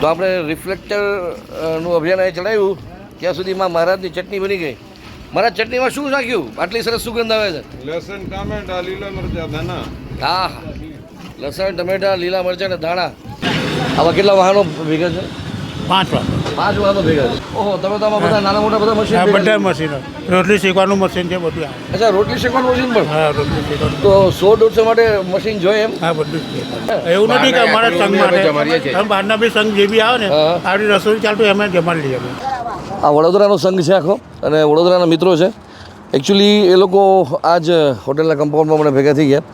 તો આપણે રિફ્લેક્ટરનું અભિયાન અહીં ચલાવ્યું. ત્યાં સુધીમાં મહારાજની ચટણી બની ગઈ. મહારાજ ચટણીમાં શું નાખ્યું? આટલી સરસ સુગંધ આવે છે. લસણ ટામેટા લીલા મરચા ધાણા. હા હા લસણ ટમેટા લીલા મરચાં અને ધાણા. આવા કેટલા વાહનો ભેગા છે? પાંચ વાર. પાંચ વાહનો ભેગા ઓહો તમે તો આમાં બધા નાના મોટા બધા મશીન બધા મશીનો રોટલી શેકવાનું મશીન છે બધું અચ્છા રોટલી શેકવાનું મશીન પણ? હા રોટલી શેકવાનું. તો સો દોઢસો માટે મશીન જોઈએ એમ? હા બધું એવું નથી કે અમારા સંઘ માટે. અમે બહારના બી સંઘ જે બી આવે ને. આવી રસોઈ ચાલતું એમ જમાડી લઈએ અમે. આ વડોદરાનો સંઘ છે આખો અને વડોદરાના મિત્રો છે. એકચ્યુઅલી એ લોકો આજ હોટેલના કમ્પાઉન્ડમાં મને ભેગા થઈ ગયા.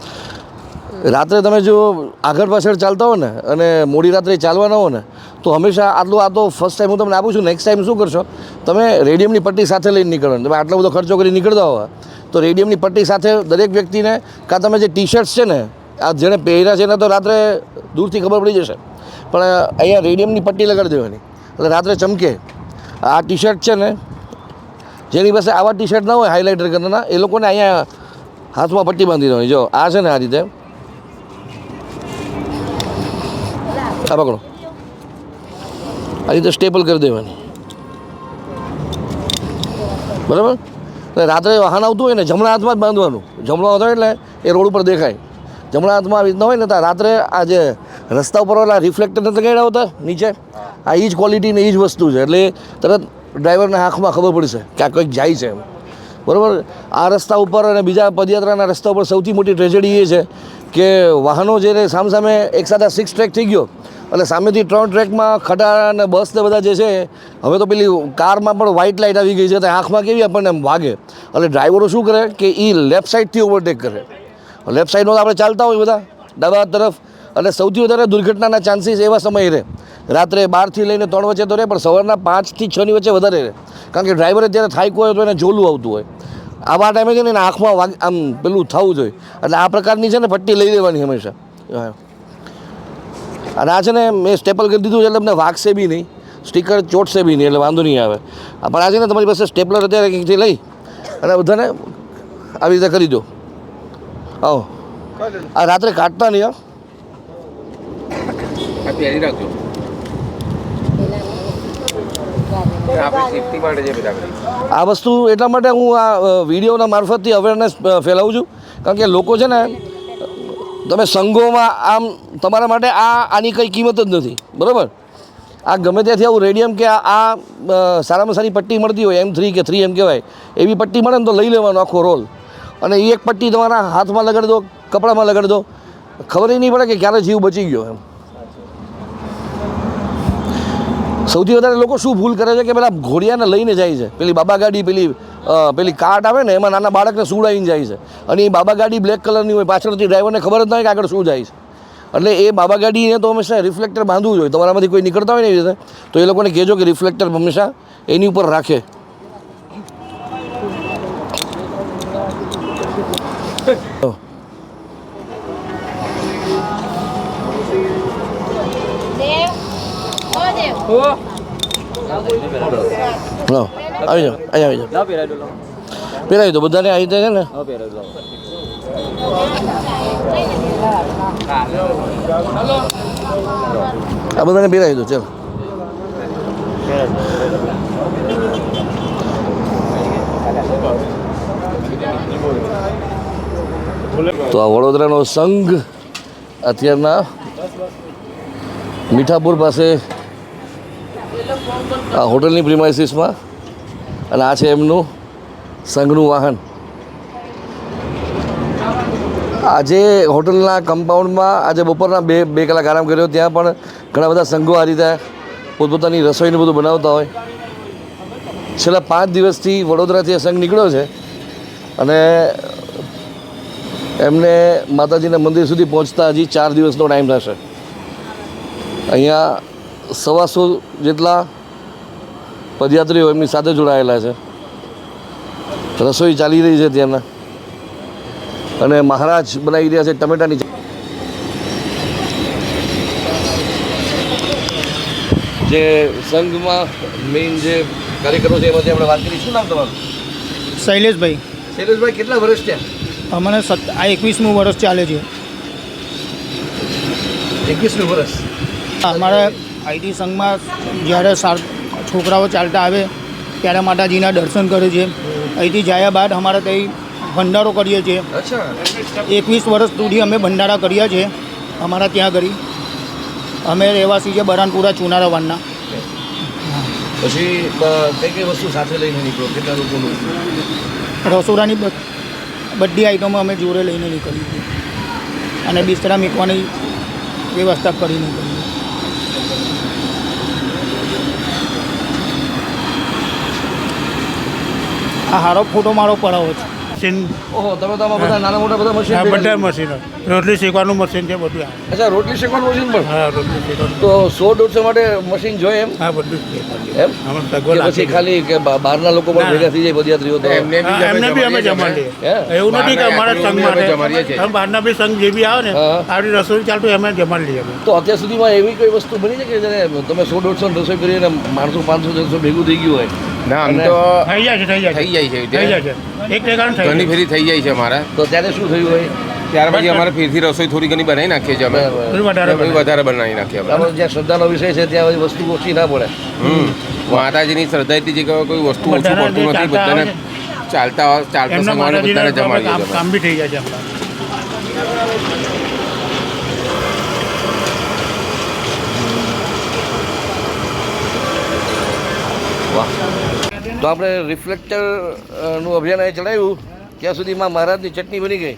રાત્રે તમે જો આગળ પાછળ ચાલતા હો ને અને મોડી રાત્રે ચાલવાના હો ને તો હંમેશા આટલું આ તો ફર્સ્ટ ટાઈમ હું તમને આપું છું નેક્સ્ટ ટાઈમ શું કરશો? તમે રેડિયમની પટ્ટી સાથે લઈને નીકળો. તમે આટલો બધો ખર્ચો કરી નીકળતા હોવા. તો રેડિયમની પટ્ટી સાથે દરેક વ્યક્તિને, કાં તમે જે ટી શર્ટ્સ છે ને, આ જેણે પહેર્યા છે એને તો રાત્રે દૂરથી ખબર પડી જશે. પણ અહીંયા રેડિયમની પટ્ટી લગાડી દેવાની. એટલે રાત્રે ચમકે. આ ટી શર્ટ છે ને, જેની પાસે આવા ટી શર્ટ ના હોય હાઇલાઇટર કરવાના એ લોકોને અહીંયા હાથમાં પટ્ટી બાંધી દેવાની. જો, આ છે ને આ રીતે. આ પકડો. આ રીતે સ્ટેપલ કરી દેવાની. બરાબર? એટલે રાત્રે વાહન આવતું હોય ને, જમણા હાથમાં જ બાંધવાનું. જમણો હાથ એટલે એ રોડ ઉપર દેખાય. જમણા હાથમાં આવી રીતના હોય ને, તો રાત્રે આ જે રસ્તા ઉપર ઓલા રિફ્લેક્ટર નથી ગયા હોતા નીચે? આ એ જ ક્વોલિટી ને એ જ વસ્તુ છે. એટલે તરત ડ્રાઈવરના આંખમાં ખબર પડશે કે આ કંઈક જાય છે એમ. બરાબર? આ રસ્તા ઉપર અને બીજા પદયાત્રાના રસ્તા ઉપર સૌથી મોટી ટ્રેજેડી એ છે કે વાહનો જ્યારે સામસામે એક સાથે સિક્સ ટ્રેક થઈ ગયો. એટલે સામેથી ત્રણ ટ્રેકમાં ખડા અને બસ ને બધા જે છે, હવે તો પેલી કારમાં પણ વ્હાઇટ લાઇટ આવી ગઈ છે, તો આંખમાં કેવી આપણને એમ વાગે? એટલે ડ્રાઈવરો શું કરે કે એ લેફ્ટ સાઈડથી ઓવરટેક કરે. લેફ્ટ સાઈડમાં આપણે ચાલતા હોય બધા, ડાબા તરફ. અને સૌથી વધારે દુર્ઘટનાના ચાન્સીસ એવા સમયે રહે. રાત્રે બારથી લઈને ત્રણ વચ્ચે તો રહે, પણ સવારના પાંચથી છની વચ્ચે વધારે રહે. કારણ કે ડ્રાઈવરે જ્યારે થાક્યો હોય તો એને જોલું આવતું હોય. આવા ટાઈમે છે ને આંખમાં વાગ, આમ પેલું થવું જોઈએ. એટલે આ પ્રકારની છે ને પટ્ટી લઈ લેવાની હંમેશા. અને આ છે ને મેં સ્ટેપલ કરી દીધું છે એટલે તમને વાગશે બી નહીં. સ્ટીકર ચોટશે બી નહીં એટલે વાંધો નહીં આવે. પણ આ છે ને તમારી પાસે સ્ટેપલર અત્યારે કંઈકથી લઈ. અને બધાને આવી રીતે કરી દો. આવો. આ રાત્રે કાઢતા નહીં આ વસ્તુ એટલા માટે હું આ વિડીયોના મારફતથી અવેરનેસ ફેલાવું છું. કારણ કે લોકો છે ને તમે સંઘોમાં આમ તમારા માટે આ આની કંઈ કિંમત જ નથી. બરાબર? આ ગમે ત્યાંથી આવું રેડિયમ કે આ સારામાં સારી પટ્ટી મળતી હોય, એમ થ્રી કે થ્રી એમ કહેવાય, એવી પટ્ટી મળે ને તો લઈ લેવાનો આખો રોલ. અને એ એક પટ્ટી તમારા હાથમાં લગાડી દો, કપડામાં લગાડી દો, ખબર નહીં પડે કે ક્યારે જીવ બચી ગયો એમ. સૌથી વધારે લોકો શું ભૂલ કરે છે કે પેલા ઘોડિયાને લઈને જાય છે. પેલી બાબા ગાડી, પેલી પેલી કાર્ટ આવે ને એમાં નાના બાળકને સુડાઈને જાય છે. અને એ બાબા ગાડી બ્લેક કલરની હોય પાછળથી ડ્રાઈવરને ખબર જ ના હોય કે આગળ શું જાય છે. એટલે એ બાબા ગાડીને તો હંમેશા રિફ્લેક્ટર બાંધવું જોઈએ તમારામાંથી કોઈ નીકળતા હોય ને એવી રીતે તો એ લોકોને કહેજો કે રિફ્લેક્ટર હંમેશા એની ઉપર રાખે. લો આવી જાઓ અહીંયા આવી જાઓ. પહેરાવી દો બધાને આવી જાય ને? આ બધાને પહેરાવી દો ચાલ. તો આ વડોદરાનો સંઘ અત્યારના મીઠાપુર પાસે આ હોટલની પ્રિમાઇસીસમાં અને આ છે એમનું સંઘનું વાહન. આજે હોટલના કમ્પાઉન્ડમાં આજે બપોરના બે બે કલાક આરામ કર્યો. ત્યાં પણ ઘણા બધા સંઘો આ રીતે પોતપોતાની રસોઈને બધું બનાવતા હોય. છેલ્લા પાંચ દિવસથી વડોદરાથી આ સંઘ નીકળ્યો છે અને એમને માતાજીના મંદિર સુધી પહોંચતા હજી ચાર દિવસનો ટાઈમ થશે. અહીંયા સવાસો જેટલા પદયાત્રીઓ એમની સાથે જોડાયેલા છે. રસોઈ ચાલી રહી છે ત્યાંના. અને મહારાજ બનાવી રહ્યા છે ટમેટાની. જે સંઘમાં મેઇન જે કાર્યક્રમો છે એમાંથી આપણે વાત કરી શું નામ તમારું? શૈલેષભાઈ. શૈલેષભાઈ કેટલા વર્ષ થયા? અમને સત આ એકવીસમું વર્ષ ચાલે છે. એકવીસમું વર્ષ. અમારે આઈટી સંઘમાં જ્યારે સા છોકરાઓ ચાલતા આવે ત્યારે માતાજીના દર્શન કરે છે. અહીંથી જાયા બાદ અમારે ત્યાં ભંડારો કરીએ છીએ. એકવીસ વર્ષ સુધી અમે ભંડારા કર્યા છે અમારા ત્યાં આગળ અમે રહેવાસી છે બરાનપુરા ચુનારાવાનના પછી કઈ કઈ વસ્તુ સાથે લઈને નીકળો? કેટલા લોકોનું રસોડાની બધી આઈટમો અમે જોડે લઈને નીકળીએ છીએ. અને બિસ્તરા મૂકવાની વ્યવસ્થા કરી નીકળીએ આ હારો ફોટો મારો પડાવો છે. મશીન. ઓહો તમે તો આમાં બધા નાના મોટા બધા મશીન હા બધા મશીનો. રોટલી શેકવાનું મશીન છે બધું અચ્છા રોટલી શેકવાનું મશીન પણ? હા રોટલી શેકવાનું. તો સો દોઢસો માટે મશીન જોઈએ એમ? હા બધું એમ? સગવડ પછી ખાલી કે બહારના લોકો પણ ભેગા થઈ જાય પદયાત્રીઓ તો? એમને બી અમે જમા લઈએ એવું નથી કે અમારા સંઘ બહારના માટે અમે બહારના બી સંઘ જે બી આવે ને. આપણી રસોઈ ચાલતું એમ જમાડી લઈએ તો અત્યાર સુધીમાં એવી કોઈ વસ્તુ બની છે કે તમે સો દોઢસો ની રસોઈ કરીને માણસો પાંચસો છસો ભેગું થઈ ગયું હોય? ના આમ તો થઈ જાય છે થઈ જાય છે. થઈ જાય છે એક થઈ ઘણી ફેરી થઈ જાય છે અમારે. તો ત્યારે શું થયું હોય? ત્યાર પછી અમારે ફેરથી રસોઈ થોડી ઘણી બનાવી નાખીએ છીએ અમે. વધારે બનાવે. વધારે બનાવી નાખીએ અમે. આપણે જ્યાં શ્રદ્ધાનો વિષય છે ત્યાં બધી વસ્તુ ઓછી ના પડે. માતાજીની શ્રદ્ધાથી જે કોઈ વસ્તુ ઓછું પડતું નથી બધાને ચાલતા ચાલતા સમાન બધાને જમાડીએ કામ બી થઈ જાય છે તો આપણે રિફ્લેક્ટરનું અભિયાન અહીં ચલાવ્યું. ત્યાં સુધીમાં મહારાજની ચટણી બની ગઈ.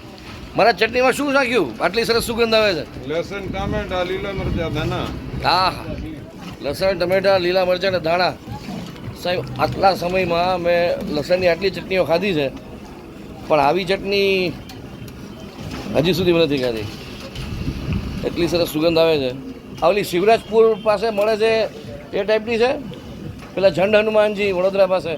મહારાજ ચટણીમાં શું નાખ્યું? આટલી સરસ સુગંધ આવે છે. લસણ ટામેટા લીલા મરચા હા હા લસણ ટમેટા લીલા મરચાં અને ધાણા. સાહેબ આટલા સમયમાં મેં લસણની આટલી ચટણીઓ ખાધી છે. પણ આવી ચટણી હજી સુધી મેં નથી ખાધી. એટલી સરસ સુગંધ આવે છે. આવલી શિવરાજપુર પાસે મળે છે એ ટાઈપની છે? પેલા ઝંડ હનુમાનજી વડોદરા પાસે.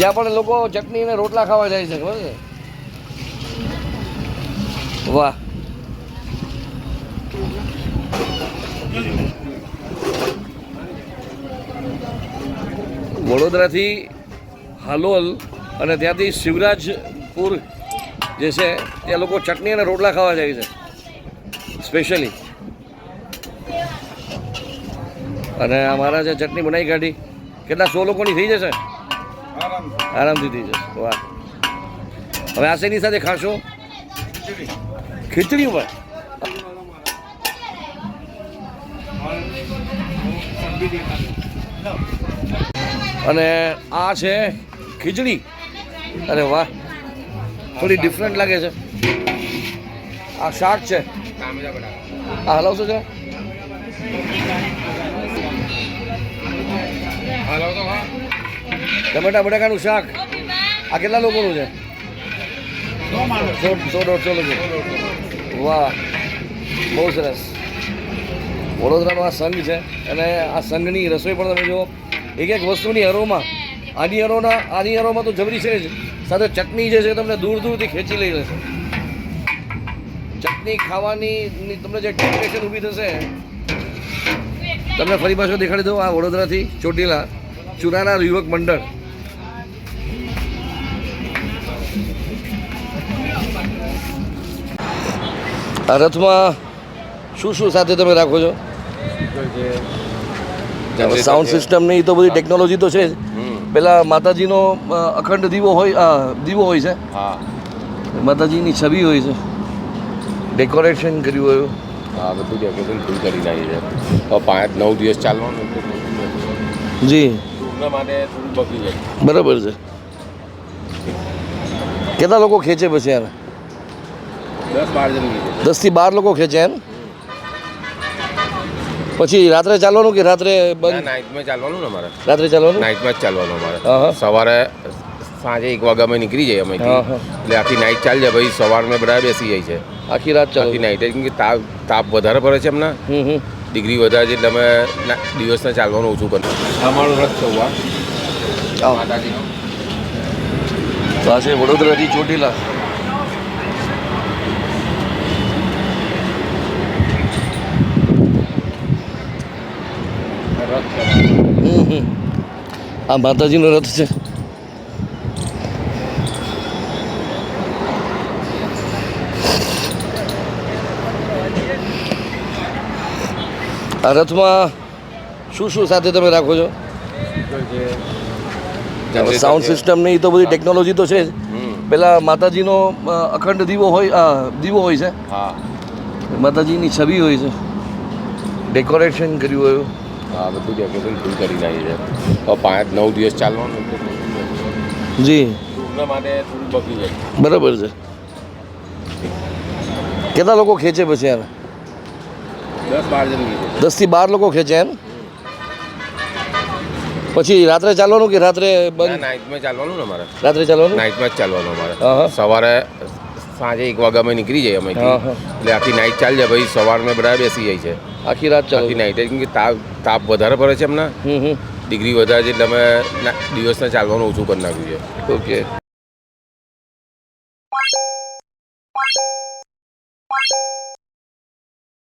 ત્યાં પણ લોકો ચટણી અને રોટલા ખાવા જાય છે, ખબર છે? વાહ. વડોદરાથી હાલોલ અને ત્યાંથી શિવરાજપુર જે છે, ત્યાં લોકો ચટણી અને રોટલા ખાવા જાય છે સ્પેશિયલી અને અમારા જે ચટણી બનાવી કાઢી, કેટલા સો લોકોની થઈ જશે? આરામથી થઈ જશે. વાહ. હવે આ શેની સાથે ખાશો? ખીચડી ઉપર. અને આ છે ખીચડી. અરે વાહ. થોડી ડિફરન્ટ લાગે છે. આ શાક છે. આ હલાવશો છે ટમેટા બટાકાનું શાક. આ કેટલા લોકોનું છે? વાહ, બહુ સરસ. વડોદરાનો આ સંઘ છે અને આ સંઘની રસોઈ પણ તમે જુઓ. એક એક વસ્તુની હરોમાં, આની હરોના, આની હરોમાં તો જબરી છે જ. સાથે ચટણી જે છે તમને દૂર દૂરથી ખેંચી લઈ લેશે ચટણી ખાવાની તમને જે ટેમ્પરેચર ઊભી થશે, તમને ફરી પાછો દેખાડી દઉં આ વડોદરાથી ચોટીલા ચુનાના યુવક મંડળ. આ રથમાં શું શું સાથે તમે રાખો છો? સાઉન્ડ સિસ્ટમ ને એ તો બધી ટેકનોલોજી તો છે જ. પેલા માતાજીનો અખંડ દીવો હોય દીવો હોય છે. હા. માતાજીની છબી હોય છે. ડેકોરેશન કર્યું હોય. હા બધું ડેકોરેશન ફૂલ કરી નાખી છે. પાંચ નવ દિવસ ચાલવાનું જી. બરાબર છે. કેટલા લોકો ખેંચે પછી આને દસ બાર જણ ગઈ છે દસથી બાર લોકો ખેંચે એમ? પછી રાત્રે ચાલવાનું કે રાત્રે નાઇટમાં ચાલવાનું ને અમારે. રાત્રે ચાલવાનું? નાઇટમાં જ ચાલવાનું અમારે. સવારે સાંજે એક વાગ્યા અમે નીકળી જઈએ અમે. એટલે આખી નાઇટ ચાલી જાય પછી સવારમાં બધા બેસી જાય છે. આખી રાત આખી નાઇટ કેમ કે તાપ તાપ વધારે પડે છે એમના. ડિગ્રી વધારે છે એટલે અમે દિવસના ચાલવાનું ઓછું કરીએ. અમારું રથ સવાર માતાજીનું પાસે છે વડોદરાથી ચોટીલા. આ માતાજીનો રથ છે. આ રથમાં શું શું સાથે તમે રાખો છો? સાઉન્ડ સિસ્ટમ ને એ તો બધી ટેકનોલોજી તો છે જ. પેલા માતાજીનો અખંડ દીવો હોય દીવો હોય છે. હા. માતાજીની છબી હોય છે. ડેકોરેશન કર્યું હોય. હા બધું ડેકોરેશન ફૂલ કરી નાખી છે. તો પાંચ નવ દિવસ ચાલવાનું જી. માટે થોડું બગડી જાય. બરાબર છે. કેટલા લોકો ખેંચે પછી યાર? દસ બાર જણ દસથી બાર લોકો ખેંચે એમ? પછી રાત્રે ચાલવાનું કે રાત્રે બંધ? નાઇટમાં ચાલવાનું ને અમારે. રાત્રે ચાલવાનું? નાઇટમાં જ ચાલવાનું અમારે. સવારે સાંજે એક વાગે અમે નીકળી જઈએ અમે. એટલે આખી નાઇટ ચાલી જાય. પછી સવારમાં બધા બેસી જાય છે. આખી રાત ચાલુ નહીં કેમ કે તાપ તાપ વધારે પડે છે એમના. ડિગ્રી વધારે છે એટલે અમે દિવસના ચાલવાનું ઓછું કરી નાખ્યું છે. ઓકે